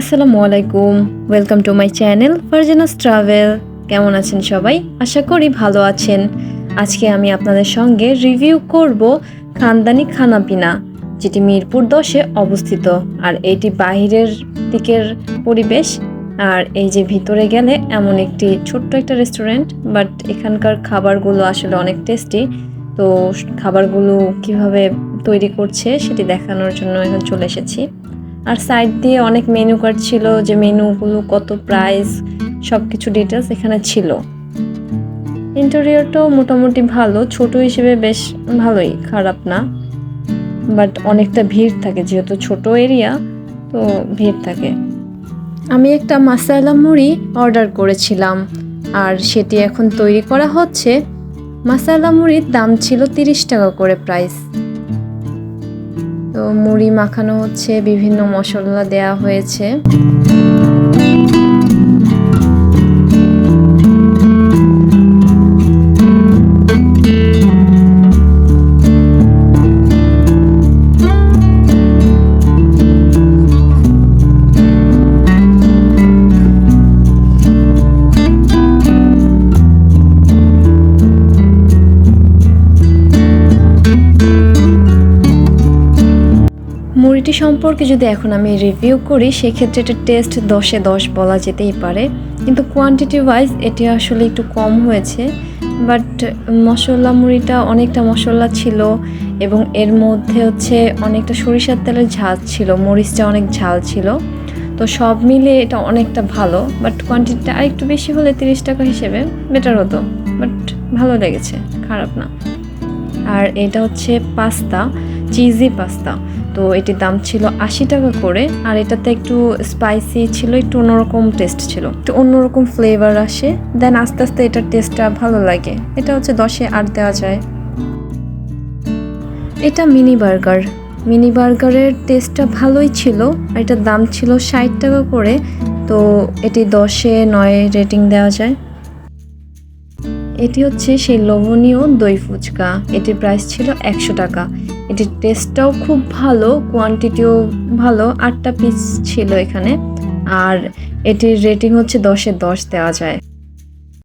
আসসালামু আলাইকুম। Welcome to my channel Farzana's travel কেমন আছেন সবাই? আশা করি ভালো আছেন। আজকে আমি আপনাদের সঙ্গে রিভিউ করব খানদানি খানাপিনা, যেটি মিরপুর দশে অবস্থিত। আর এটি বাহিরের দিকের পরিবেশ। আর এই যে ভিতরে গেলে এমন একটি ছোট্ট একটা রেস্টুরেন্ট বাট এখানকার খাবারগুলো আসলে অনেক টেস্টি তো খাবারগুলো কীভাবে তৈরি করছে সেটি দেখানোর জন্য এখন চলে এসেছি। আর সাইড দিয়ে অনেক মেনু কার্ড ছিল যে মেনুগুলো কত প্রাইস সব কিছু ডিটেলস এখানে ছিল। ইন্টেরিয়রটাও মোটামুটি ভালো, ছোট হিসেবে বেশ ভালোই, খারাপ না। বাট অনেকটা ভিড় থাকে, যেহেতু ছোট এরিয়া তো ভিড় থাকে। আমি একটা মাসালা মুড়ি অর্ডার করেছিলাম, আর সেটি এখন তৈরি করা হচ্ছে। মাসালা মুড়ির দাম ছিল তিরিশ টাকা করে প্রাইস তো মুড়ি মাখানো হচ্ছে বিভিন্ন মশলা দেয়া হয়েছে। মুড়িটি সম্পর্কে যদি এখন আমি রিভিউ করি, সেক্ষেত্রে এটা টেস্ট দশে দশ বলা যেতেই পারে। কিন্তু কোয়ান্টিটি ওয়াইজ এটি আসলে একটু কম হয়েছে। বাট মশলা মুড়িটা অনেকটা মশলা ছিল এবং এর মধ্যে হচ্ছে অনেকটা সরিষার তেলের ঝাল ছিল, মরিচটা অনেক ঝাল ছিল। তো সব মিলে এটা অনেকটা ভালো। বাট কোয়ান্টিটিটা আরেকটু বেশি হলে তিরিশ টাকা হিসেবে বেটার হতো। বাট ভালো লেগেছে, খারাপ না। আর এটা হচ্ছে পাস্তা চিজি পাস্তা। তো এটির দাম ছিল আশি টাকা করে, আর এটাতে একটু স্পাইসি ছিল, একটু অন্যরকম টেস্ট ছিল। একটু অন্যরকম ফ্লেভার আসে দেন আস্তে আস্তে এটার টেস্টটা ভালো লাগে। এটা হচ্ছে দশে আট দেওয়া যায়। এটা মিনি বার্গার মিনি বার্গারের টেস্টটা ভালোই ছিল, আর এটার দাম ছিল ষাট টাকা করে, তো এটি দশে নয় রেটিং দেওয়া যায়। এটি হচ্ছে সেই লোভনীয় দই ফুচকা। এটির প্রাইস ছিল একশো টাকা। এটির টেস্টটাও খুব ভালো কোয়ান্টিটিও ভালো, আটটা পিস ছিল এখানে। আর এটির রেটিং হচ্ছে দশে দশ দেওয়া যায়।